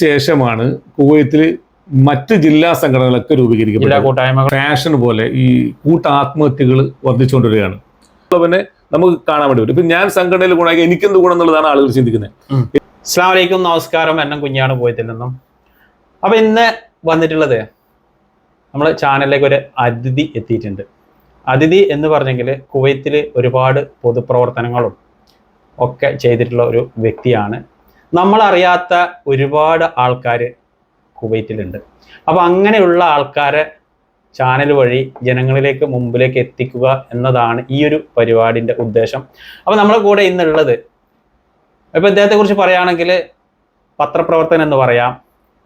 ശേഷമാണ് കുവൈത്തിൽ മറ്റ് ജില്ലാ സംഘടനകളൊക്കെ രൂപീകരിക്കപ്പെട്ടു ഫാഷൻ പോലെ ഈ കൂട്ടാത്മഹത്യകൾ വർദ്ധിച്ചുകൊണ്ടിരിക്കുകയാണ് പിന്നെ നമുക്ക് കാണാൻ വേണ്ടി പറ്റും. ഇപ്പൊ ഞാൻ സംഘടനയിൽ ഗുണമാക്കി എനിക്കെന്ത് ഗുണം എന്നുള്ളതാണ് ആളുകൾ ചിന്തിക്കുന്നത്. വലൈക്കും നമസ്കാരം. എന്നും കുഞ്ഞാണ് പോയത്തിൽ നിന്നും. അപ്പൊ ഇന്ന് വന്നിട്ടുള്ളത് നമ്മൾ ചാനലിലേക്ക് ഒരു അതിഥി എത്തിയിട്ടുണ്ട്. അതിഥി എന്ന് പറഞ്ഞെങ്കിൽ കുവൈത്തിൽ ഒരുപാട് പൊതുപ്രവർത്തനങ്ങളും ഒക്കെ ചെയ്തിട്ടുള്ള ഒരു വ്യക്തിയാണ് നമ്മളറിയാത്ത ഒരുപാട് ആൾക്കാർ കുവൈറ്റിലുണ്ട്. അപ്പോൾ അങ്ങനെയുള്ള ആൾക്കാരെ ചാനൽ വഴി ജനങ്ങളിലേക്ക് മുമ്പിലേക്ക് എത്തിക്കുക എന്നതാണ് ഈ ഒരു പരിപാടിന്റെ ഉദ്ദേശം. അപ്പോൾ നമ്മളെ കൂടെ ഇന്നുള്ളത് ഇപ്പോൾ ഇദ്ദേഹത്തെക്കുറിച്ച് പറയുകയാണെങ്കിൽ പത്രപ്രവർത്തനം എന്ന് പറയാം.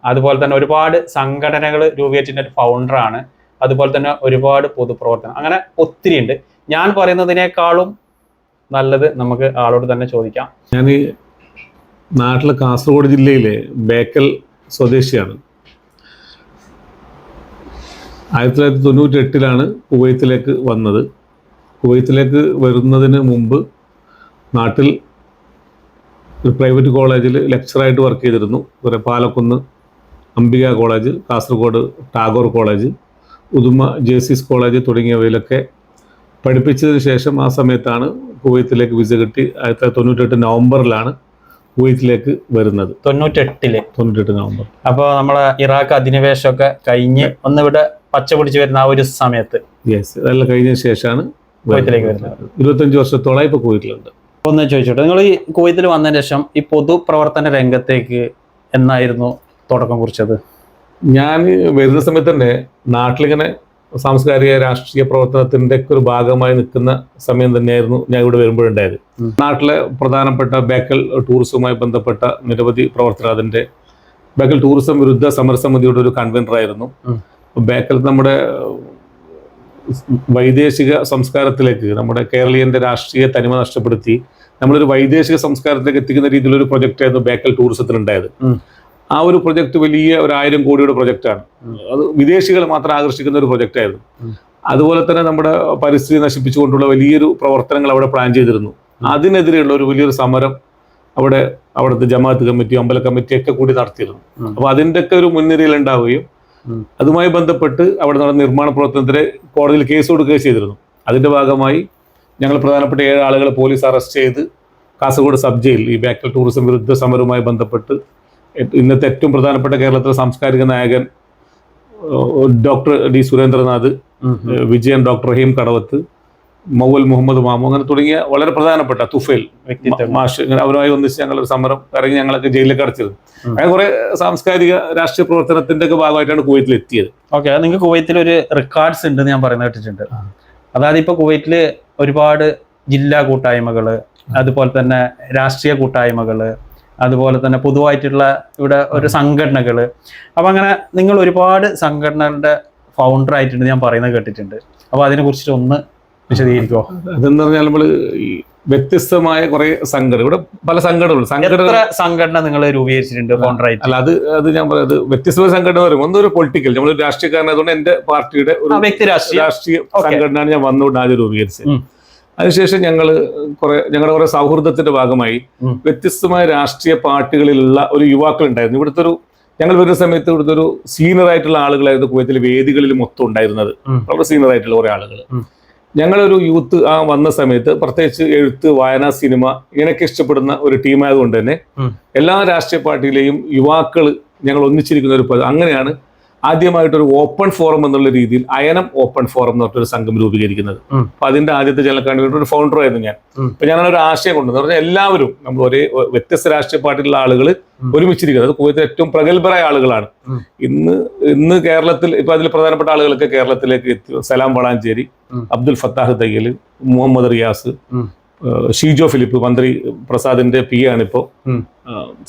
അതുപോലെ തന്നെ ഒരുപാട് സംഘടനകൾ രൂപീകരിച്ചിന്റെ ഒരു ഫൗണ്ടറാണ് അതുപോലെ തന്നെ ഒരുപാട് പൊതുപ്രവർത്തനം. അങ്ങനെ ഒത്തിരി ഉണ്ട് ഞാൻ പറയുന്നതിനേക്കാളും നല്ലത് നമുക്ക് ആളോട് തന്നെ ചോദിക്കാം. ഞാൻ നാട്ടിലെ കാസർഗോഡ് ജില്ലയിലെ ബേക്കൽ സ്വദേശിയാണ്. ആയിരത്തി തൊള്ളായിരത്തി തൊണ്ണൂറ്റി എട്ടിലാണ് കുവൈത്തിലേക്ക് വന്നത്. കുവൈത്തിലേക്ക് വരുന്നതിന് മുമ്പ് നാട്ടിൽ ഒരു പ്രൈവറ്റ് കോളേജിൽ ലെക്ചറായിട്ട് വർക്ക് ചെയ്തിരുന്നു. കുറെ Palakkunnu Ambika college Kasaragod Tagore college Uduma Jaycees college തുടങ്ങിയവയിലൊക്കെ പഠിപ്പിച്ചതിന് ശേഷം ആ സമയത്താണ് കുവൈത്തിലേക്ക് വിസ കിട്ടി. ആയിരത്തി തൊള്ളായിരത്തി തൊണ്ണൂറ്റെട്ട് നവംബറിലാണ് കുവൈത്തിലേക്ക് വരുന്നത്. തൊണ്ണൂറ്റെട്ടിൽ. തൊണ്ണൂറ്റെട്ട് നവംബർ. അപ്പോൾ നമ്മളെ ഇറാഖ് അധിനിവേശമൊക്കെ കഴിഞ്ഞ് ഒന്നിവിടെ പച്ച പിടിച്ച് വരുന്ന ആ ഒരു സമയത്ത്. യെസ് അതെല്ലാം കഴിഞ്ഞ ശേഷമാണ് കുവൈത്തിലേക്ക് വരുന്നത്. ഇരുപത്തഞ്ച് വർഷത്തോളം ഇപ്പോൾ കുവൈത്തിലുണ്ട് ഒന്ന് ചോദിച്ചോട്ടെ നിങ്ങൾ ഈ കുവൈത്തിൽ വന്നതിന് ശേഷം ഈ പൊതുപ്രവർത്തന രംഗത്തേക്ക് എന്നായിരുന്നു തുടക്കം കുറിച്ചത്? ഞാൻ വരുന്ന സമയത്ത് തന്നെ നാട്ടിലിങ്ങനെ സാംസ്കാരിക രാഷ്ട്രീയ പ്രവർത്തനത്തിന്റെ ഒക്കെ ഒരു ഭാഗമായി നിൽക്കുന്ന സമയം തന്നെയായിരുന്നു ഞാൻ ഇവിടെ വരുമ്പോഴുണ്ടായത്. നാട്ടിലെ പ്രധാനപ്പെട്ട ബേക്കൽ ടൂറിസവുമായി ബന്ധപ്പെട്ട നിരവധി പ്രവർത്തനം അതിന്റെ ബേക്കൽ ടൂറിസം വിരുദ്ധ സമരസമിതിയുടെ ഒരു ഉം. ബേക്കൽ നമ്മുടെ വൈദേശിക സംസ്കാരത്തിലേക്ക് നമ്മുടെ കേരളീയന്റെ രാഷ്ട്രീയ തനിമ നഷ്ടപ്പെടുത്തി നമ്മളൊരു വൈദേശിക സംസ്കാരത്തിലേക്ക് എത്തിക്കുന്ന രീതിയിലൊരു പ്രൊജക്റ്റ് ആയിരുന്നു ബേക്കൽ ടൂറിസത്തിനുണ്ടായത്. ആ ഒരു പ്രൊജക്ട് വലിയ ഒരു ആയിരം കോടിയുടെ പ്രൊജക്റ്റാണ്. അത് വിദേശികളെ മാത്രം ആകർഷിക്കുന്ന ഒരു പ്രൊജക്റ്റായിരുന്നു അതുപോലെ തന്നെ നമ്മുടെ പരിസ്ഥിതി നശിപ്പിച്ചുകൊണ്ടുള്ള വലിയൊരു പ്രവർത്തനങ്ങൾ അവിടെ പ്ലാൻ ചെയ്തിരുന്നു. അതിനെതിരെയുള്ള ഒരു വലിയൊരു സമരം അവിടെ അവിടുത്തെ ജമാഅത്ത് കമ്മിറ്റി അമ്പല കമ്മിറ്റി ഒക്കെ കൂടി നടത്തിയിരുന്നു. അപ്പൊ അതിന്റെയൊക്കെ ഒരു മുൻനിരയിൽ ഉണ്ടാവുകയും അതുമായി ബന്ധപ്പെട്ട് അവിടെ നടന്ന നിർമ്മാണ പ്രവർത്തനത്തിലെ കോടതിയിൽ കേസ് കൊടുക്കുകയും ചെയ്തിരുന്നു. അതിന്റെ ഭാഗമായി ഞങ്ങൾ പ്രധാനപ്പെട്ട ഏഴ് ആളുകളെ പോലീസ് അറസ്റ്റ് ചെയ്ത് കാസർഗോഡ് സബ് ജയിൽ ഈ ബാക്കൽ ടൂറിസം വിരുദ്ധ സമരവുമായി ബന്ധപ്പെട്ട് ഇന്നത്തെ ഏറ്റവും പ്രധാനപ്പെട്ട കേരളത്തിലെ സാംസ്കാരിക നായകൻ doctor D Surendranath Vijayan doctor Rahim Kadavath മൗൽ Muhammad Mamu അങ്ങനെ തുടങ്ങിയ വളരെ പ്രധാനപ്പെട്ട തുഫേൽ മാഷ് അവരുമായി ഒന്നിച്ച് ഞങ്ങൾ ഒരു സമരം ഇറങ്ങി ഞങ്ങളൊക്കെ ജയിലിലേക്ക് അടച്ചിരുന്നു. അങ്ങനെ കുറെ സാംസ്കാരിക രാഷ്ട്രീയ പ്രവർത്തനത്തിന്റെ ഒക്കെ ഭാഗമായിട്ടാണ് കുവൈത്തിൽ എത്തിയത് ഓക്കെ അത് നിങ്ങൾക്ക് കുവൈത്തിൽ ഒരു റെക്കോർഡ്സ് ഉണ്ടെന്ന് ഞാൻ പറയുന്നത് കേട്ടിട്ടുണ്ട്. അതായത് ഇപ്പൊ കുവൈറ്റിൽ ഒരുപാട് ജില്ലാ കൂട്ടായ്മകൾ അതുപോലെ തന്നെ രാഷ്ട്രീയ കൂട്ടായ്മകൾ അതുപോലെ തന്നെ പൊതുവായിട്ടുള്ള ഇവിടെ ഒരു സംഘടനകൾ അപ്പം അങ്ങനെ നിങ്ങൾ ഒരുപാട് സംഘടനകളുടെ ഫൗണ്ടർ ആയിട്ടുണ്ട് ഞാൻ പറയുന്നത് കേട്ടിട്ടുണ്ട്. അപ്പോൾ അതിനെ കുറിച്ചിട്ട് ഒന്ന് വിശദീകരിക്കോ? അതെന്ന് പറഞ്ഞാൽ നമ്മൾ ഈ വ്യത്യസ്തമായ കുറെ സംഘടന ഇവിടെ പല സംഘടനകളുണ്ട്. സംഘടന സംഘടന നിങ്ങൾ രൂപീകരിച്ചിട്ടുണ്ട് ഫൗണ്ടർ ആയിട്ട്? അല്ല അത് അത് ഞാൻ പറയുന്നത് വ്യത്യസ്തമായ സംഘടന പറയും ഒന്നൊരു പൊളിറ്റിക്കൽ നമ്മൾ രാഷ്ട്രീയക്കാരനായതുകൊണ്ട് എന്റെ പാർട്ടിയുടെ ഒരു രാഷ്ട്രീയ. സംഘടനയാണ് ഞാൻ വന്നുകൊണ്ട് ആദ്യം രൂപീകരിച്ചത്. അതിനുശേഷം ഞങ്ങൾ കുറെ ഞങ്ങളുടെ കുറെ സൗഹൃദത്തിന്റെ ഭാഗമായി. വ്യത്യസ്തമായ രാഷ്ട്രീയ പാർട്ടികളിലുള്ള ഒരു യുവാക്കൾ ഉണ്ടായിരുന്നു ഇവിടുത്തെ ഒരു ഞങ്ങൾ വരുന്ന സമയത്ത് ഇവിടുത്തെ ഒരു സീനിയർ ആയിട്ടുള്ള ആളുകളായിരുന്നു കുവൈത്തിലെ വേദികളിൽ മൊത്തം ഉണ്ടായിരുന്നത്. വളരെ സീനിയർ ആയിട്ടുള്ള കുറെ ആളുകൾ. ഞങ്ങളൊരു യൂത്ത് ആ വന്ന സമയത്ത് പ്രത്യേകിച്ച് എഴുത്ത് വായന സിനിമ ഇങ്ങനെയൊക്കെ ഇഷ്ടപ്പെടുന്ന ഒരു ടീമായതുകൊണ്ട് തന്നെ എല്ലാ രാഷ്ട്രീയ പാർട്ടിയിലെയും യുവാക്കൾ ഞങ്ങൾ ഒന്നിച്ചിരിക്കുന്ന ഒരു അങ്ങനെയാണ് ആദ്യമായിട്ടൊരു ഓപ്പൺ ഫോറം എന്നുള്ള രീതിയിൽ അയനം ഓപ്പൺ ഫോറം എന്ന് പറഞ്ഞൊരു സംഘം രൂപീകരിക്കുന്നത്. അപ്പൊ അതിന്റെ ആദ്യത്തെ ജനക്കാണ്ടി ഒരു ഫൗണ്ടർ ആയിരുന്നു ഞാൻ. അപ്പൊ ഞാൻ ഒരു ആശയം കൊണ്ടു പറഞ്ഞാൽ എല്ലാവരും നമ്മൾ ഒരേ വ്യത്യസ്ത രാഷ്ട്രീയ പാർട്ടിയിലുള്ള ആളുകൾ ഒരുമിച്ചിരിക്കുന്നത്. അത് കുവൈത്തിലെ ഏറ്റവും പ്രഗത്ഭരായ ആളുകളാണ്. ഇന്ന് ഇന്ന് കേരളത്തിൽ ഇപ്പൊ അതിൽ പ്രധാനപ്പെട്ട ആളുകളൊക്കെ കേരളത്തിലേക്ക് എത്തി. സലാം വളാഞ്ചേരി അബ്ദുൽ ഫത്താഹ് തയ്യൽ മുഹമ്മദ് റിയാസ് ഷീജോ ഫിലിപ്പ് മന്ത്രി പ്രസാദിന്റെ പി ആണ് ഇപ്പോ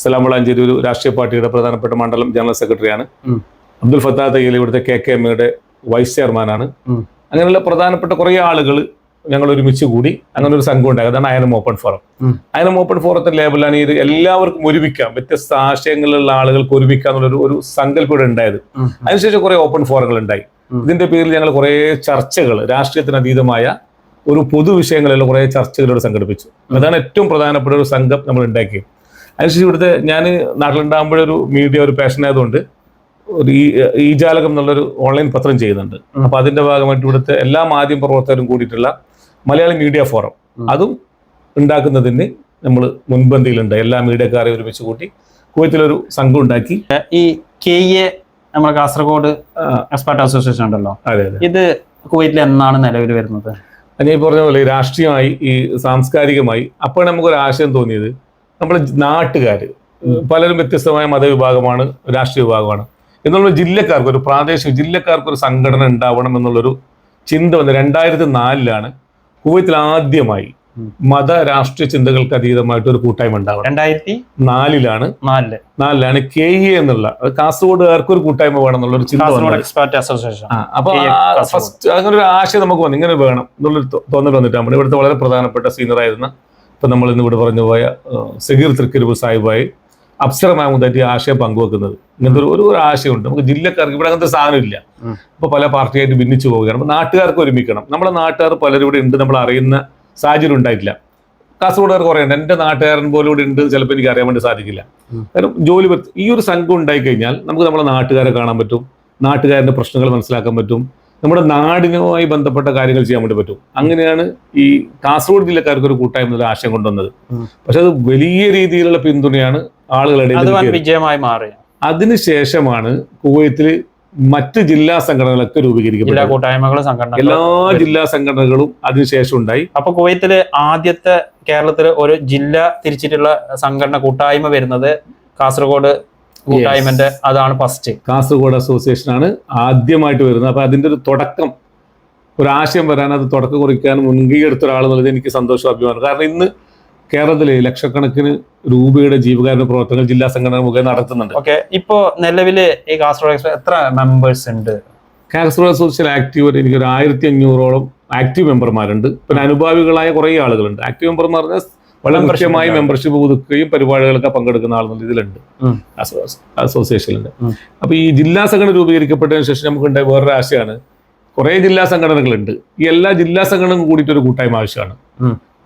സലാം വളാഞ്ചേരി ഒരു രാഷ്ട്രീയ പാർട്ടിയുടെ പ്രധാനപ്പെട്ട മണ്ഡലം ജനറൽ സെക്രട്ടറിയാണ്. അബ്ദുൽ ഫത്താ തയ്യൽ ഇവിടുത്തെ കെ കെ എമ്മയുടെ വൈസ് ചെയർമാനാണ്. അങ്ങനെയുള്ള പ്രധാനപ്പെട്ട കുറേ ആളുകൾ ഞങ്ങൾ ഒരുമിച്ച് കൂടി അങ്ങനെ ഒരു സംഘം ഉണ്ടായി. അതാണ് Ayanam open forum. Ayanam open ഫോറത്തിന്റെ ലേബലാണ് ഇത് എല്ലാവർക്കും ഒരുമിക്കാം. വ്യത്യസ്ത ആശയങ്ങളിലുള്ള ആളുകൾക്ക് ഒരുമിക്കാം ഒരു സങ്കല്പം ഇവിടെ ഉണ്ടായത്. അതിനുശേഷം കുറെ ഓപ്പൺ ഫോറങ്ങൾ ഉണ്ടായി ഇതിന്റെ പേരിൽ ഞങ്ങൾ കുറെ ചർച്ചകൾ രാഷ്ട്രീയത്തിന് അതീതമായ ഒരു പൊതുവിഷയങ്ങളിലുള്ള കുറെ ചർച്ചകളോട് സംഘടിപ്പിച്ചു. അതാണ് ഏറ്റവും പ്രധാനപ്പെട്ട ഒരു സംഘം നമ്മൾ ഉണ്ടാക്കിയത്. അതിനുശേഷം ഇവിടുത്തെ ഞാൻ നാട്ടിലുണ്ടാകുമ്പോഴൊരു മീഡിയ ഒരു പാഷൻ ആയതുകൊണ്ട് ഒരു ഈ ജാലകം എന്നുള്ളൊരു ഓൺലൈൻ പത്രം ചെയ്യുന്നുണ്ട്. അപ്പൊ അതിന്റെ ഭാഗമായിട്ട് ഇവിടുത്തെ എല്ലാ മാധ്യമ പ്രവർത്തകരും കൂടിയിട്ടുള്ള മലയാളി മീഡിയ ഫോറം. അതും ഉണ്ടാക്കുന്നതിന് നമ്മൾ മുൻപന്തിയിലുണ്ട്. എല്ലാ മീഡിയക്കാരെയും ഒരുമിച്ച് കൂട്ടി കുവൈത്തിലൊരു സംഘം ഉണ്ടാക്കി. ഈ കെ എ നമ്മുടെ കാസർഗോഡ് എക്സ്പെർട്ട് അസോസിയേഷൻ ഉണ്ടല്ലോ. അതെ അതെ. ഇത് കുവൈറ്റിൽ എന്നാണ് നിലവിൽ വരുന്നത്? ഞാൻ പറഞ്ഞ പോലെ രാഷ്ട്രീയമായി ഈ സാംസ്കാരികമായി അപ്പോൾ നമുക്കൊരു ആശയം തോന്നിയത്. നമ്മുടെ നാട്ടുകാർ പലരും വ്യത്യസ്തമായ മതവിഭാഗമാണ് രാഷ്ട്രീയ വിഭാഗമാണ്. എന്നുള്ള ജില്ലക്കാർക്ക് ഒരു പ്രാദേശിക ജില്ലക്കാർക്ക് ഒരു സംഘടന ഉണ്ടാവണം എന്നുള്ളൊരു ചിന്ത വന്ന് രണ്ടായിരത്തി നാലിലാണ് കുവൈത്തിൽ ആദ്യമായി. മത രാഷ്ട്രീയ ചിന്തകൾക്ക് അതീതമായിട്ട് ഒരു കൂട്ടായ്മ ഉണ്ടാവണം. രണ്ടായിരത്തി നാലിലാണ്. നാലിൽ. നാലിലാണ് കെ ഇ എന്നുള്ള കാസർഗോഡുകാർക്ക് ഒരു കൂട്ടായ്മ വേണം എന്നുള്ള ഒരു ചിന്ത അസോസിയേഷൻ അപ്പൊ. ഫസ്റ്റ് അങ്ങനെ ഒരു ആശയം നമുക്ക് വന്നു ഇങ്ങനെ വേണം എന്നുള്ളൊരു തോന്നൽ വന്നിട്ട് നമ്മുടെ ഇവിടുത്തെ വളരെ പ്രധാനപ്പെട്ട സീനിയർ ആയിരുന്ന ഇപ്പൊ നമ്മൾ ഇന്ന് ഇവിടെ പറഞ്ഞു പോയ സഗീർ തൃക്കരിപ്പ് സാഹിബായി അപ്സര ഈ ആശയം പങ്കുവെക്കുന്നത്. ഇങ്ങനത്തെ ഒരു ഒരു ആശയമുണ്ട്. നമുക്ക് ജില്ലക്കാർക്ക് ഇവിടെ അങ്ങനത്തെ സാധനം ഇല്ല ഉം. ഇപ്പൊ പല പാർട്ടിയായിട്ട് ഭിന്നിച്ചു പോവുകയാണ്. അപ്പൊ നാട്ടുകാർക്ക് ഒരുമിക്കണം. നമ്മുടെ നാട്ടുകാർ പലരും ഇവിടെ ഉണ്ട്. നമ്മൾ അറിയുന്ന സാഹചര്യം ഉണ്ടായിട്ടില്ല. കാസർഗോഡുകാർ കുറേ ഉണ്ട്. എന്റെ നാട്ടുകാരൻ പോലും ഇവിടെ ഉണ്ട്. ചിലപ്പോൾ എനിക്ക് അറിയാൻ വേണ്ടി സാധിക്കില്ല. കാരണം ജോലി ഈ ഒരു സംഘം ഉണ്ടായി കഴിഞ്ഞാൽ നമുക്ക് നമ്മുടെ നാട്ടുകാരെ കാണാൻ പറ്റും. നാട്ടുകാരന്റെ പ്രശ്നങ്ങൾ മനസ്സിലാക്കാൻ പറ്റും. നമ്മുടെ നാടിനുമായി ബന്ധപ്പെട്ട കാര്യങ്ങൾ ചെയ്യാൻ വേണ്ടി പറ്റും. അങ്ങനെയാണ് ഈ കാസർഗോഡ് ജില്ലക്കാർക്ക് ഒരു കൂട്ടായ്മ എന്നൊരു ആശയം കൊണ്ടുവന്നത്. പക്ഷെ അത് വലിയ രീതിയിലുള്ള പിന്തുണയാണ് ആളുകളുടെ വിജയമായി മാറി. അതിനുശേഷമാണ് കുവൈത്തിൽ മറ്റ് ജില്ലാ സംഘടനകളൊക്കെ രൂപീകരിക്കപ്പെട്ടു സംഘടന എല്ലാ ജില്ലാ സംഘടനകളും അതിനുശേഷം ഉണ്ടായി. അപ്പൊ കുവൈത്തിൽ ആദ്യത്തെ കേരളത്തിൽ ഒരു ജില്ല തിരിച്ചിട്ടുള്ള സംഘടന കൂട്ടായ്മ വരുന്നത് കാസർഗോഡ് കൂട്ടായ്മന്റെ അതാണ് ഫസ്റ്റ് കാസർഗോഡ് അസോസിയേഷൻ ആണ് ആദ്യമായിട്ട് വരുന്നത്. അപ്പൊ അതിന്റെ ഒരു തുടക്കം ഒരു ആശയം വരാൻ അത് തുടക്കം കുറിക്കാൻ മുൻകൈ എടുത്ത ഒരാൾ എന്നുള്ളത് എനിക്ക് സന്തോഷം അഭിമാനം കാരണം ഇന്ന് കേരളത്തിലെ ലക്ഷക്കണക്കിന് രൂപയുടെ ജീവകാരുണ്യ പ്രവർത്തനങ്ങൾ ജില്ലാ സംഘടന മുഖേന നടത്തുന്നുണ്ട് ഓക്കെ ഇപ്പോ നിലവിൽ ഈ കാസർഗോഡ് എത്ര മെമ്പേഴ്സ് ഉണ്ട്? കാസർഗോഡ് അസോസിയേഷൻ ആക്റ്റീവ് എനിക്ക് ഒരു ആയിരത്തി അഞ്ഞൂറോളം ആക്റ്റീവ് മെമ്പർമാരുണ്ട് പിന്നെ അനുഭാവികളായ കുറേ ആളുകളുണ്ട്. ആക്റ്റീവ് മെമ്പർമാർ പറഞ്ഞാൽ വളരെ കൃത്യമായി മെമ്പർഷിപ്പ് പുതുക്കുകയും പരിപാടികളൊക്കെ പങ്കെടുക്കുന്ന ആളെന്നുള്ള ഇതിലുണ്ട്. അസോസിയേഷനിലുണ്ട് അപ്പൊ ഈ ജില്ലാ സംഘടന രൂപീകരിക്കപ്പെട്ടതിന് ശേഷം നമുക്കുണ്ടായ വേറൊരു ആശയമാണ് കുറേ ജില്ലാ സംഘടനകളുണ്ട്. ഈ എല്ലാ ജില്ലാ സംഘടനകളും കൂടിയിട്ട് ഒരു കൂട്ടായ്മ ആവശ്യമാണ്.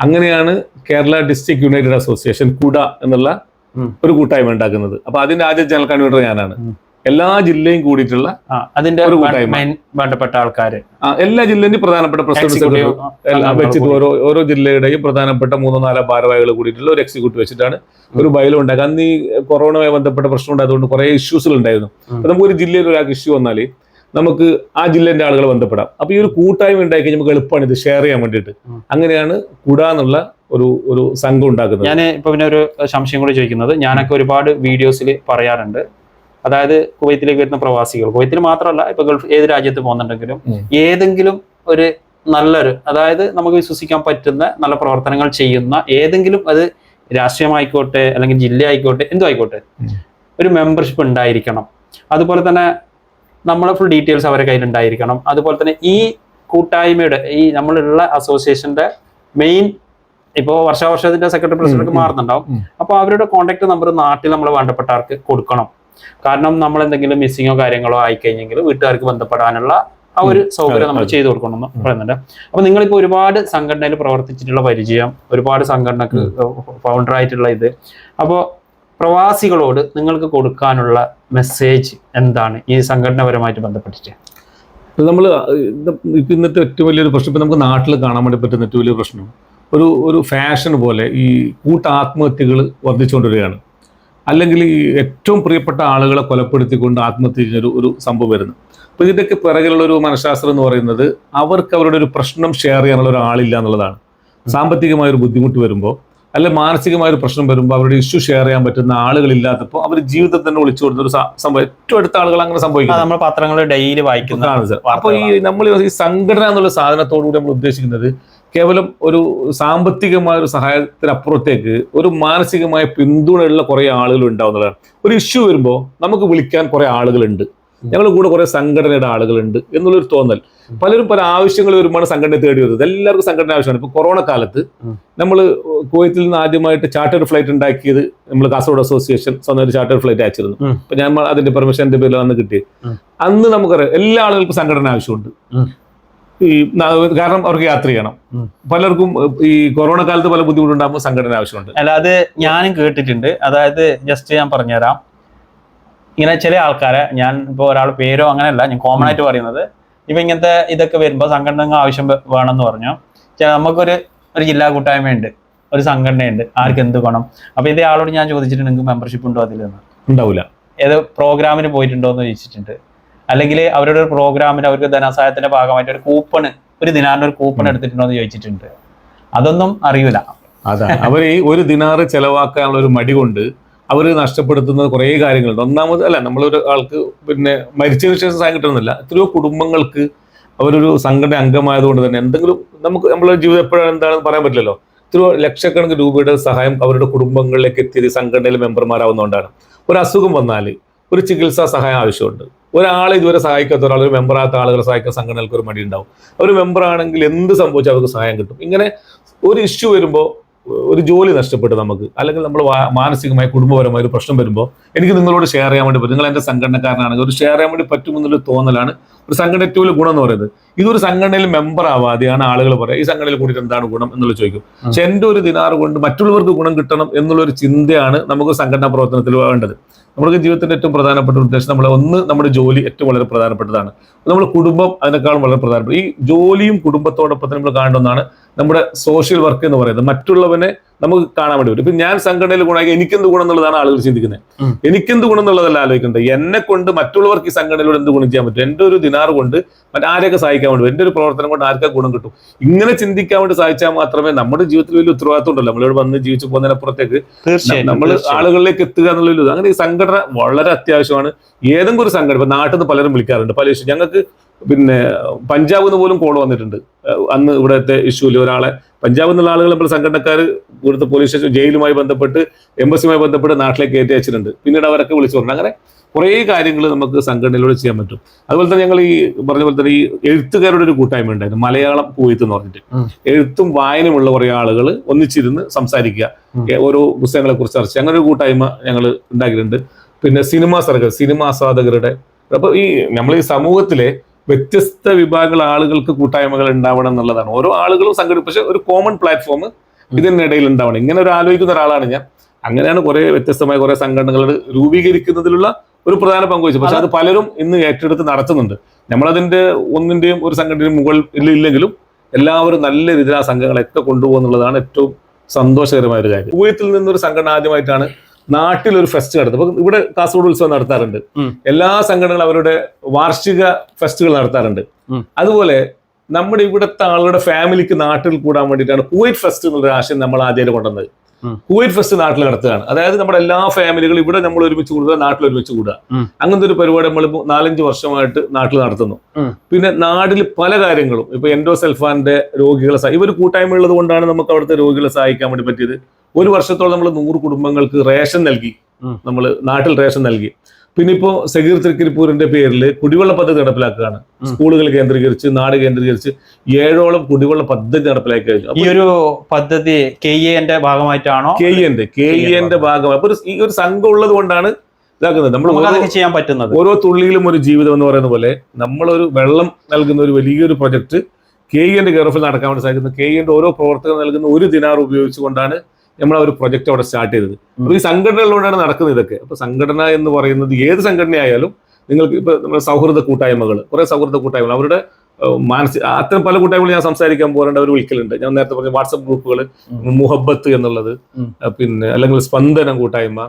അങ്ങനെയാണ് കേരള ഡിസ്ട്രിക്ട് യുണൈറ്റഡ് അസോസിയേഷൻ കുട എന്നുള്ള ഒരു കൂട്ടായ്മ ഉണ്ടാക്കുന്നത്. അപ്പൊ അതിന്റെ ആദ്യ ജനറൽ കൺവീനർ ഞാനാണ്. എല്ലാ ജില്ലയും കൂടിയിട്ടുള്ള അതിന്റെ വേണ്ടപ്പെട്ട ആൾക്കാര്. എല്ലാ ജില്ലയിലും പ്രധാനപ്പെട്ട പ്രസിഡന്റ് വെച്ചിട്ട് ഓരോ ഓരോ ജില്ലയുടെയും പ്രധാനപ്പെട്ട മൂന്നോ നാലോ ഭാരവാഹികൾ കൂടിയിട്ടുള്ള ഒരു എക്സിക്യൂട്ടീവ് വെച്ചിട്ടാണ് ഒരു ബൈലോ ഉണ്ടാക്കുക അന്ന് ഈ കൊറോണയുമായി ബന്ധപ്പെട്ട പ്രശ്നം ഉണ്ടായതുകൊണ്ട് കുറെ ഇഷ്യൂസുകൾ ഉണ്ടായിരുന്നു. അപ്പൊ നമുക്ക് ഒരു ജില്ലയിൽ ഒരാൾക്ക് ഇഷ്യൂ വന്നാൽ നമുക്ക് ആ ജില്ലേന്റെ ആളുകളെ ബന്ധപ്പെടാം. അപ്പൊ ഈ ഒരു കൂട്ടായ്മ ഉണ്ടാക്കി നമുക്ക് എളുപ്പമാണ് ഇത് ഷെയർ ചെയ്യാൻ വേണ്ടിയിട്ട്. അങ്ങനെയാണ് കൂടാന്നുള്ള ഒരു ഒരു സംഘം ഉണ്ടാക്കുന്നത്. ഞാൻ ഇപ്പൊ പിന്നെ ഒരു സംശയം കൂടി ചോദിക്കുന്നത്. ഞാനൊക്കെ ഒരുപാട് വീഡിയോസിൽ പറയാറുണ്ട്. അതായത് കുവൈത്തിലേക്ക് വരുന്ന പ്രവാസികൾ. കുവൈത്തിൽ മാത്രമല്ല ഇപ്പൊ ഗൾഫ് ഏത് രാജ്യത്ത് പോകുന്നുണ്ടെങ്കിലും. ഏതെങ്കിലും ഒരു നല്ലൊരു അതായത് നമുക്ക് വിശ്വസിക്കാൻ പറ്റുന്ന നല്ല പ്രവർത്തനങ്ങൾ ചെയ്യുന്ന ഏതെങ്കിലും അത് രാഷ്ട്രീയമായിക്കോട്ടെ അല്ലെങ്കിൽ ജില്ല ആയിക്കോട്ടെ എന്തോ ആയിക്കോട്ടെ ഒരു മെമ്പർഷിപ്പ് ഉണ്ടായിരിക്കണം. അതുപോലെ തന്നെ നമ്മളെ ഫുൾ ഡീറ്റെയിൽസ് അവരെ കയ്യിൽ ഉണ്ടായിരിക്കണം. അതുപോലെ തന്നെ ഈ കൂട്ടായ്മയുടെ ഈ നമ്മളുള്ള അസോസിയേഷന്റെ മെയിൻ ഇപ്പോൾ വർഷാവർഷത്തിന്റെ സെക്രട്ടറി പ്രസിഡന്റ്. മാറുന്നുണ്ടാവും. അപ്പോൾ അപ്പൊ അവരുടെ കോൺടാക്ട് നമ്പർ നാട്ടിൽ നമ്മൾ വേണ്ടപ്പെട്ടവർക്ക് കൊടുക്കണം. കാരണം നമ്മൾ എന്തെങ്കിലും മിസ്സിങ്ങോ കാര്യങ്ങളോ ആയിക്കഴിഞ്ഞെങ്കിൽ വീട്ടുകാർക്ക് ബന്ധപ്പെടാനുള്ള ആ ഒരു സൗകര്യം നമ്മൾ ചെയ്തു കൊടുക്കണം എന്ന് പറയുന്നുണ്ട്. അപ്പൊ നിങ്ങളിപ്പോ ഒരുപാട് സംഘടനയിൽ പ്രവർത്തിച്ചിട്ടുള്ള പരിചയം ഒരുപാട് സംഘടനക്ക് ഫൗണ്ടർ ആയിട്ടുള്ള ഇത്. അപ്പോൾ പ്രവാസികളോട് നിങ്ങൾക്ക് കൊടുക്കാനുള്ള മെസ്സേജ് എന്താണ് ഈ സംഘടനപരമായിട്ട് ബന്ധപ്പെട്ടിട്ട്? നമ്മൾ ഇപ്പം ഇന്നത്തെ ഏറ്റവും വലിയൊരു പ്രശ്നം ഇപ്പം നമുക്ക് നാട്ടിൽ കാണാൻ വേണ്ടി പറ്റുന്ന ഏറ്റവും വലിയ പ്രശ്നം ഒരു ഒരു ഫാഷൻ പോലെ ഈ കൂട്ടാത്മഹത്യകൾ വർദ്ധിച്ചുകൊണ്ടിരിക്കുകയാണ്. അല്ലെങ്കിൽ ഈ ഏറ്റവും പ്രിയപ്പെട്ട ആളുകളെ കൊലപ്പെടുത്തിക്കൊണ്ട് ആത്മഹത്യ ഒരു ഒരു സംഭവം വരുന്നു. അപ്പൊ ഇതിന്റെയൊക്കെ പിറകിലുള്ള ഒരു മനഃശാസ്ത്രം എന്ന് പറയുന്നത് അവർക്ക് അവരുടെ ഒരു പ്രശ്നം ഷെയർ ചെയ്യാനുള്ള ഒരാളില്ല എന്നുള്ളതാണ്. സാമ്പത്തികമായ ഒരു ബുദ്ധിമുട്ട് വരുമ്പോൾ അല്ലെ മാനസികമായ ഒരു പ്രശ്നം വരുമ്പോൾ അവരുടെ ഇഷ്യൂ ഷെയർ ചെയ്യാൻ പറ്റുന്ന ആളുകളില്ലാത്തപ്പോൾ അവർ ജീവിതത്തിൽ തന്നെ ഒളിച്ചു കൊടുത്ത ഒരു സംഭവം ഏറ്റവും അടുത്ത ആളുകൾ അങ്ങനെ സംഭവിക്കുന്നത് നമ്മൾ പത്രങ്ങൾ ഡെയിലി വായിക്കുന്നതാണ് അപ്പോൾ ഈ നമ്മൾ ഈ സംഘടന എന്നുള്ള സാധനത്തോടുകൂടി നമ്മൾ ഉദ്ദേശിക്കുന്നത് കേവലം ഒരു സാമ്പത്തികമായ ഒരു സഹായത്തിനപ്പുറത്തേക്ക് ഒരു മാനസികമായ പിന്തുണയുള്ള കുറെ ആളുകൾ ഉണ്ടാവുന്നതാണ് ഒരു ഇഷ്യൂ വരുമ്പോൾ നമുക്ക് വിളിക്കാൻ കുറെ ആളുകളുണ്ട്. ഞങ്ങളുടെ കൂടെ കുറെ സംഘടനയുടെ ആളുകളുണ്ട് എന്നുള്ളൊരു തോന്നൽ. പലരും പല ആവശ്യങ്ങൾ വരുമ്പോഴാണ് സംഘടന തേടി വരുന്നത് എല്ലാവർക്കും സംഘടന ആവശ്യമാണ്. ഇപ്പൊ കൊറോണ കാലത്ത്. നമ്മൾ കുവൈത്തിൽ നിന്ന് ആദ്യമായിട്ട് ചാർട്ടേഡ് ഫ്ലൈറ്റ് ഉണ്ടാക്കിയത് നമ്മൾ കാസർഗോഡ് അസോസിയേഷൻ സ്വന്തം ചാർട്ടേഡ് ഫ്ലൈറ്റ് അയച്ചിരുന്നു. അപ്പൊ ഞാൻ അതിന്റെ പെർമിഷന്റെ പേരിൽ വന്ന് കിട്ടി. അന്ന് നമുക്കറിയാം എല്ലാ ആളുകൾക്കും സംഘടന ആവശ്യമുണ്ട്. ഈ കാരണം അവർക്ക് യാത്ര ചെയ്യണം. പലർക്കും ഈ കൊറോണ കാലത്ത് പല ബുദ്ധിമുട്ടുണ്ടാകുമ്പോൾ സംഘടന ആവശ്യമുണ്ട്. അല്ലാതെ ഞാനും കേട്ടിട്ടുണ്ട്. അതായത് ജസ്റ്റ് ഞാൻ പറഞ്ഞുതരാം. ഇങ്ങനെ ചില ആൾക്കാരെ ഞാൻ ഇപ്പൊ ഒരാൾ പേരോ അങ്ങനെയല്ല ഞാൻ കോമൺ ആയിട്ട് പറയുന്നത് ഇപ്പൊ ഇങ്ങനത്തെ ഇതൊക്കെ വരുമ്പോൾ സംഘടനകൾ ആവശ്യം വേണം വേണമെന്ന് പറഞ്ഞു. നമുക്കൊരു ഒരു ജില്ലാ കൂട്ടായ്മയുണ്ട്. ഒരു സംഘടനയുണ്ട്. ആർക്ക് എന്ത് വേണം. അപ്പൊ ഇതേ ആളോട് ഞാൻ ചോദിച്ചിട്ടുണ്ട് നിങ്ങൾക്ക് മെമ്പർഷിപ്പ് ഉണ്ടോ അതിലെന്ന് ഉണ്ടാവില്ല ഏത് പ്രോഗ്രാമിന് പോയിട്ടുണ്ടോ എന്ന് ചോദിച്ചിട്ടുണ്ട്. അല്ലെങ്കിൽ അവരുടെ ഒരു പ്രോഗ്രാമിന് അവർക്ക് ധനസഹായത്തിന്റെ ഭാഗമായിട്ട് ഒരു കൂപ്പൺ ഒരു ദിനാറിന് ഒരു കൂപ്പൺ എടുത്തിട്ടുണ്ടോ എന്ന് ചോദിച്ചിട്ടുണ്ട്. അതൊന്നും അറിയൂല. അതാ അവർ ഈ ഒരു ദിനാറ് ചെലവാക്കാനുള്ള ഒരു മടി കൊണ്ട് അവർ നഷ്ടപ്പെടുത്തുന്ന കുറേ കാര്യങ്ങളുണ്ട്. ഒന്നാമത് അല്ല നമ്മളൊരു ആൾക്ക് പിന്നെ മരിച്ചതിന് ശേഷം സഹായം കിട്ടുന്നില്ല. എത്രയോ കുടുംബങ്ങൾക്ക് അവരൊരു സംഘടന അംഗമായതുകൊണ്ട് തന്നെ എന്തെങ്കിലും നമുക്ക് നമ്മുടെ ജീവിതം എപ്പോഴാണ് എന്താണെന്ന് പറയാൻ പറ്റില്ലല്ലോ. എത്രയോ ലക്ഷക്കണക്കിന് രൂപയുടെ സഹായം അവരുടെ കുടുംബങ്ങളിലേക്ക് എത്തിയത് സംഘടനയിലെ മെമ്പർമാരാവുന്നതുകൊണ്ടാണ്. ഒരു അസുഖം വന്നാൽ ഒരു ചികിത്സാ സഹായം ആവശ്യമുണ്ട്. ഒരാളെ ഇതുവരെ സഹായിക്കാത്ത ഒരാൾ ഒരു മെമ്പറാത്ത ആളുകളെ സഹായിക്കാൻ സംഘടനകൾക്ക് ഒരു മടി ഉണ്ടാവും അവർ മെമ്പറാണെങ്കിൽ എന്ത് സംഭവിച്ചാൽ അവർക്ക് സഹായം കിട്ടും. ഇങ്ങനെ ഒരു ഇഷ്യൂ വരുമ്പോൾ ഒരു ജോലി നഷ്ടപ്പെട്ടു നമുക്ക് അല്ലെങ്കിൽ നമ്മൾ മാനസികമായി കുടുംബപരമായ ഒരു പ്രശ്നം വരുമ്പോൾ എനിക്ക് നിങ്ങളോട് ഷെയർ ചെയ്യാൻ വേണ്ടി പറ്റും. നിങ്ങൾ എന്റെ സംഘടനക്കാരനാണെങ്കിൽ ഒരു ഷെയർ ചെയ്യാൻ വേണ്ടി പറ്റുമെന്നൊരു തോന്നലാണ്. ഒരു സംഘടന ഏറ്റവും വലിയ ഗുണം എന്ന് പറയുന്നത്. ഇതൊരു സംഘടനയിൽ മെമ്പർ ആവാതെയാണ് ആളുകൾ പറയുക ഈ സംഘടനയിൽ കൂടിയിട്ട് എന്താണ് ഗുണം എന്നുള്ളത് ചോദിക്കും. പക്ഷെ എന്റെ ഒരു ദിനാറ് കൊണ്ട് മറ്റുള്ളവർക്ക് ഗുണം കിട്ടണം എന്നുള്ളൊരു ചിന്തയാണ് നമുക്ക് സംഘടനാ പ്രവർത്തനത്തിൽ വേണ്ടത്. നമ്മുടെ ജീവിതത്തിന്റെ ഏറ്റവും പ്രധാനപ്പെട്ട ഉദ്ദേശം നമ്മളെ ഒന്ന് നമ്മുടെ ജോലി ഏറ്റവും വളരെ പ്രധാനപ്പെട്ടതാണ്. നമ്മുടെ കുടുംബം അതിനേക്കാളും വളരെ പ്രധാനപ്പെട്ട ഈ ജോലിയും കുടുംബത്തോടൊപ്പം തന്നെ നമ്മൾ കാണേണ്ട ഒന്നാണ് നമ്മുടെ സോഷ്യൽ വർക്ക് എന്ന് പറയുന്നത്. മറ്റുള്ളവനെ നമുക്ക് കാണാൻ വേണ്ടി പറ്റും. ഇപ്പൊ ഞാൻ സംഘടനയിൽ ഗുണമായി എനിക്കെന്ത് ഗുണം എന്നുള്ളതാണ് ആളുകൾ ചിന്തിക്കുന്നത്. എനിക്കെന്ത് ഗുണം എന്നുള്ളതല്ല ആലോചിക്കേണ്ടത്. എന്നെ കൊണ്ട് മറ്റുള്ളവർക്ക് ഈ സംഘടനയിലൂടെ എന്ത് ഗുണം ചെയ്യാൻ പറ്റും? എന്റെ ഒരു ദിനാർ കൊണ്ട് മറ്റാരെയൊക്കെ സഹായിക്കാൻ വേണ്ടി എന്റെ ഒരു പ്രവർത്തനം കൊണ്ട് ആർക്കാ ഗുണം കിട്ടും? ഇങ്ങനെ ചിന്തിക്കാൻ വേണ്ടി സഹായിച്ചാൽ മാത്രമേ നമ്മുടെ ജീവിതത്തിൽ വലിയ ഉത്തരവാദിത്വം ഉണ്ടല്ലോ നമ്മളിവിടെ വന്ന് ജീവിച്ചു പോകുന്നതിനപ്പുറത്തേക്ക് നമ്മൾ ആളുകളിലേക്ക് എത്തുക എന്നുള്ളൊരു അങ്ങനെ ഈ സംഘടന വളരെ അത്യാവശ്യമാണ്. ഏതെങ്കിലും ഒരു സംഘടന ഇപ്പൊ നാട്ടിൽ നിന്ന് പലരും വിളിക്കാറുണ്ട്. പല വിഷയം ഞങ്ങൾക്ക് പിന്നെ പഞ്ചാബിൽ നിന്ന് പോലും കോൾ വന്നിട്ടുണ്ട്. അന്ന് ഇവിടുത്തെ ഇഷ്യൂൽ ഒരാളെ പഞ്ചാബിൽ നിന്നുള്ള ആളുകൾ നമ്മൾ സംഘടനക്കാർ ഇവിടുത്തെ പോലീസ് സ്റ്റേഷൻ ജയിലുമായി ബന്ധപ്പെട്ട് എംബസിയുമായി ബന്ധപ്പെട്ട് നാട്ടിലേക്ക് കയറ്റി അയച്ചിട്ടുണ്ട്. പിന്നീട് അവരൊക്കെ വിളിച്ചു പറഞ്ഞു. അങ്ങനെ കുറേ കാര്യങ്ങൾ നമുക്ക് സംഘടനയിലൂടെ ചെയ്യാൻ പറ്റും. അതുപോലെ തന്നെ ഞങ്ങൾ ഈ പറഞ്ഞ പോലെ തന്നെ ഈ എഴുത്തുകാരുടെ ഒരു കൂട്ടായ്മ ഉണ്ടായിരുന്നു. മലയാളം കൂയത്ത് എന്ന് പറഞ്ഞിട്ട്. എഴുത്തും വായനയുമുള്ള കുറേ ആളുകൾ ഒന്നിച്ചിരുന്ന് സംസാരിക്കുക. ഓരോ പുസ്തകങ്ങളെ കുറിച്ച് ചർച്ച. അങ്ങനെ ഒരു കൂട്ടായ്മ ഞങ്ങൾ ഉണ്ടാക്കിയിട്ടുണ്ട്. പിന്നെ സിനിമാ സർക്കിൾ സിനിമ ആസ്വാദകരുടെ. അപ്പൊ ഈ നമ്മൾ ഈ സമൂഹത്തിലെ വ്യത്യസ്ത വിഭാഗങ്ങൾ ആളുകൾക്ക് കൂട്ടായ്മകൾ ഉണ്ടാവണം എന്നുള്ളതാണ്. ഓരോ ആളുകളും സംഘടി പക്ഷെ ഒരു കോമൺ പ്ലാറ്റ്ഫോം ഇതിനിടയിൽ ഉണ്ടാവണം. ഇങ്ങനെ ഒരു ആലോചിക്കുന്ന ഒരാളാണ് ഞാൻ. അങ്ങനെയാണ് കുറെ വ്യത്യസ്തമായ കുറെ സംഘടനകൾ രൂപീകരിക്കുന്നതിലുള്ള ഒരു പ്രധാന പങ്ക് വഹിച്ചു പക്ഷെ അത് പലരും ഇന്ന് ഏറ്റെടുത്ത് നടത്തുന്നുണ്ട്. നമ്മളതിന്റെ ഒന്നിന്റെയും ഒരു സംഘടനയും മുകളിൽ ഇല്ലെങ്കിലും എല്ലാവരും നല്ല രീതിയിൽ ആ സംഘങ്ങളൊക്കെ കൊണ്ടുപോകുന്നുള്ളതാണ് ഏറ്റവും സന്തോഷകരമായ ഒരു കാര്യം. കുവൈത്തിൽ നിന്നൊരു സംഘടന ആദ്യമായിട്ടാണ് നാട്ടിൽ ഒരു ഫെസ്റ്റ് നടത്തും. അപ്പൊ ഇവിടെ കാസർഗോഡ് ഉത്സവം നടത്താറുണ്ട്. എല്ലാ സംഘടനകളും അവരുടെ വാർഷിക ഫെസ്റ്റുകൾ നടത്താറുണ്ട്. അതുപോലെ നമ്മുടെ ഇവിടുത്തെ ആളുടെ ഫാമിലിക്ക് നാട്ടിൽ കൂടാൻ വേണ്ടിയിട്ടാണ് കുവൈറ്റ് ഫെസ്റ്റ് എന്നുള്ള ആശയം നമ്മൾ ആദ്യമായിട്ട് കൊണ്ടുവന്നത്. കുവൈറ്റ് ഫെസ്റ്റ് നാട്ടിൽ നടത്തുകയാണ്. അതായത് നമ്മുടെ എല്ലാ ഫാമിലികളും ഇവിടെ നമ്മൾ ഒരുമിച്ച് കൂടുക നാട്ടിൽ ഒരുമിച്ച് കൂടുക. അങ്ങനത്തെ ഒരു പരിപാടി നമ്മൾ നാലഞ്ച് വർഷമായിട്ട് നാട്ടിൽ നടത്തുന്നു. പിന്നെ നാട്ടിൽ പല കാര്യങ്ങളും. ഇപ്പൊ എൻഡോ സെൽഫാന്റെ രോഗികളെ സഹായി ഇവർ കൂട്ടായ്മ ഉള്ളത് കൊണ്ടാണ് നമുക്ക് അവിടുത്തെ രോഗികളെ സഹായിക്കാൻ വേണ്ടി പറ്റിയത്. ഒരു വർഷത്തോളം നമ്മൾ നൂറ് കുടുംബങ്ങൾക്ക് റേഷൻ നൽകി. നമ്മൾ നാട്ടിൽ റേഷൻ നൽകി. പിന്നെ ഇപ്പോ സഗീർ തൃക്കരിപ്പൂരിന്റെ പേരിൽ കുടിവെള്ള പദ്ധതി നടപ്പിലാക്കുകയാണ്. സ്കൂളുകൾ കേന്ദ്രീകരിച്ച് നാട് കേന്ദ്രീകരിച്ച് ഏഴോളം കുടിവെള്ള പദ്ധതി നടപ്പിലാക്കി കഴിഞ്ഞു ഈ ഒരു പദ്ധതി കെ എന്റെ ഭാഗമായിട്ടാണോ? കെ എന്റെ കെ എന്റെ ഭാഗമായി. അപ്പൊ ഈ ഒരു സംഘം ഉള്ളത് കൊണ്ടാണ് ഇതാക്കുന്നത്. നമ്മൾ ചെയ്യാൻ പറ്റുന്നത്. ഓരോ തുള്ളിയിലും ഒരു ജീവിതം എന്ന് പറയുന്ന പോലെ നമ്മളൊരു വെള്ളം നൽകുന്ന ഒരു വലിയൊരു പ്രൊജക്ട് കെ എന്റെ കെയർഫിൽ നടക്കാൻ വേണ്ടി സാധിക്കുന്നത്. കെ എന്റെ ഓരോ പ്രവർത്തകർ നൽകുന്ന ഒരു ദിനാർ ഉപയോഗിച്ചുകൊണ്ടാണ് നമ്മൾ ആ ഒരു പ്രൊജക്ട് അവിടെ സ്റ്റാർട്ട് ചെയ്തത്. അപ്പൊ ഈ സംഘടനകളിലൂടെയാണ് നടക്കുന്നത് ഇതൊക്കെ. അപ്പൊ സംഘടന എന്ന് പറയുന്നത് ഏത് സംഘടനയായാലും നിങ്ങൾക്ക് ഇപ്പൊ നമ്മുടെ സൗഹൃദ കൂട്ടായ്മകൾ കുറെ സൗഹൃദ കൂട്ടായ്മകൾ അവരുടെ മാനസിക അത്തരം പല കൂട്ടായ്മകൾ ഞാൻ സംസാരിക്കാൻ പോകേണ്ട അവർ വിളിക്കലുണ്ട്. ഞാൻ നേരത്തെ പറഞ്ഞ വാട്സപ്പ് ഗ്രൂപ്പുകൾ മുഹബത്ത് എന്നുള്ളത് പിന്നെ അല്ലെങ്കിൽ സ്പന്ദനം കൂട്ടായ്മ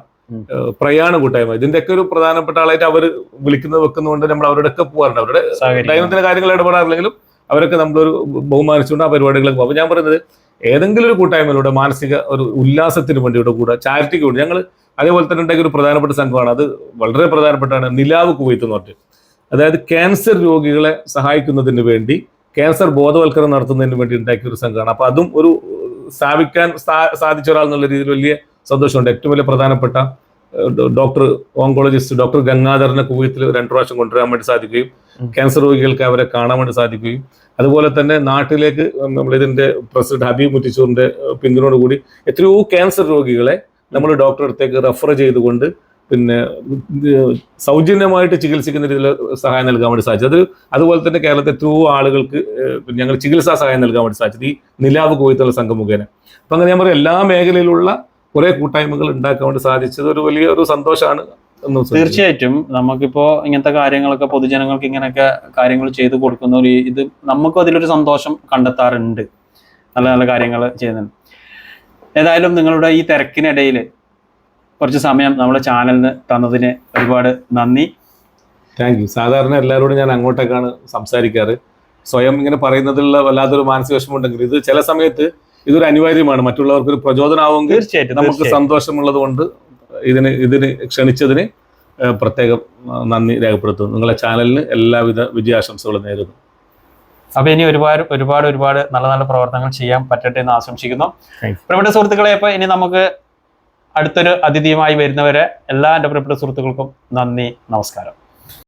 പ്രയാണ കൂട്ടായ്മ ഇതിന്റെയൊക്കെ ഒരു പ്രധാനപ്പെട്ട ആളായിട്ട് അവർ വിളിക്കുന്നത് വെക്കുന്നതുകൊണ്ട് നമ്മൾ അവരുടെ ഒക്കെ പോകാറുണ്ട്. അവരുടെ. ദൈനംദിന കാര്യങ്ങൾ ഇടപെടാറില്ലെങ്കിലും അവരൊക്കെ നമ്മളൊരു ബഹുമാനിച്ചുകൊണ്ട് ആ പരിപാടികളൊക്കെ പോകും. ഞാൻ പറയുന്നത് ഏതെങ്കിലും ഒരു കൂട്ടായ്മയിലൂടെ മാനസിക ഒരു ഉല്ലാസത്തിന് വേണ്ടി ഇവിടെ കൂടെ ചാരിറ്റിക്ക് വേണ്ടി ഞങ്ങൾ അതേപോലെ തന്നെ ഉണ്ടാക്കിയ ഒരു പ്രധാനപ്പെട്ട സംഘമാണ് അത് വളരെ പ്രധാനപ്പെട്ടാണ് നിലാവ് കുവൈത്ത് എന്ന് പറഞ്ഞിട്ട്. അതായത് ക്യാൻസർ രോഗികളെ സഹായിക്കുന്നതിന് വേണ്ടി ക്യാൻസർ ബോധവൽക്കരണം നടത്തുന്നതിന് വേണ്ടി ഉണ്ടാക്കിയ ഒരു സംഘമാണ്. അപ്പൊ അതും ഒരു സ്ഥാപിക്കാൻ സാധിച്ച ഒരാൾ എന്നുള്ള രീതിയിൽ വലിയ സന്തോഷമുണ്ട്. ഏറ്റവും വലിയ പ്രധാനപ്പെട്ട ഡോക്ടർ ഓങ്കോളജിസ്റ്റ് ഡോക്ടർ ഗംഗാധരനെ കുവൈത്തിൽ രണ്ടു പ്രാവശ്യം കൊണ്ടുവരാൻ വേണ്ടി സാധിക്കുകയും. ക്യാൻസർ രോഗികൾക്ക് അവരെ കാണാൻ വേണ്ടി സാധിക്കുകയും അതുപോലെ തന്നെ നാട്ടിലേക്ക് നമ്മൾ ഇതിന്റെ പ്രസിഡന്റ് ഹബീബ് മുറ്റിച്ചൂറിന്റെ പിന്തുണയോടുകൂടി എത്രയോ ക്യാൻസർ രോഗികളെ നമ്മൾ ഡോക്ടറെ അടുത്തേക്ക് റെഫർ ചെയ്തുകൊണ്ട് പിന്നെ സൗജന്യമായിട്ട് ചികിത്സിക്കുന്ന രീതിയിൽ സഹായം നൽകാൻ വേണ്ടി സാധിച്ചത് അത് അതുപോലെ തന്നെ കേരളത്തെ എത്രയോ ആളുകൾക്ക് ഞങ്ങൾ ചികിത്സാ സഹായം നൽകാൻ വേണ്ടി സാധിച്ചത് ഈ നിലാവ് കോയിത്തുള്ള സംഘം മുഖേന. അപ്പം അങ്ങനെ ഞാൻ പറയാം എല്ലാ മേഖലയിലുള്ള കുറേ കൂട്ടായ്മകൾ ഉണ്ടാക്കാൻ വേണ്ടി സാധിച്ചത് ഒരു വലിയ ഒരു സന്തോഷമാണ്. തീർച്ചയായിട്ടും നമുക്കിപ്പോ ഇങ്ങനത്തെ കാര്യങ്ങളൊക്കെ പൊതുജനങ്ങൾക്ക് ഇങ്ങനെയൊക്കെ കാര്യങ്ങൾ ചെയ്തു കൊടുക്കുന്ന ഒരു ഇത് നമുക്കും അതിലൊരു സന്തോഷം കണ്ടെത്താറുണ്ട്. നല്ല നല്ല കാര്യങ്ങൾ ചെയ്യുന്നുണ്ട്. ഏതായാലും നിങ്ങളുടെ ഈ തിരക്കിനിടയിൽ കുറച്ച് സമയം നമ്മുടെ ചാനലിന് തന്നതിന് ഒരുപാട് നന്ദി. താങ്ക് യു സാധാരണ എല്ലാവരോടും ഞാൻ അങ്ങോട്ടേക്കാണ് സംസാരിക്കാറ്. സ്വയം ഇങ്ങനെ പറയുന്നതിലുള്ള വല്ലാത്തൊരു മാനസിക വിഷമമുണ്ടെങ്കിൽ ഇത് ചില സമയത്ത് ഇതൊരു അനിവാര്യമാണ്. മറ്റുള്ളവർക്ക് ഒരു പ്രചോദനമാവുമെങ്കിൽ തീർച്ചയായിട്ടും നമുക്ക് സന്തോഷമുള്ളത് കൊണ്ട് ഇതിന് ഇതിന് ക്ഷണിച്ചതിന് പ്രത്യേകം നന്ദി രേഖപ്പെടുത്തുന്നു. നിങ്ങളെ ചാനലിന് എല്ലാവിധ വിജയാശംസകളും നേരുന്നു. അപ്പൊ ഇനി ഒരുപാട് ഒരുപാട് ഒരുപാട് നല്ല നല്ല പ്രവർത്തനങ്ങൾ ചെയ്യാൻ പറ്റട്ടെ എന്ന് ആശംസിക്കുന്നു. പ്രിയപ്പെട്ട സുഹൃത്തുക്കളെ അപ്പൊ ഇനി നമുക്ക് അടുത്തൊരു അതിഥിയുമായി വരുന്നവരെ എല്ലാ എന്റെ പ്രിയപ്പെട്ട സുഹൃത്തുക്കൾക്കും നന്ദി നമസ്കാരം.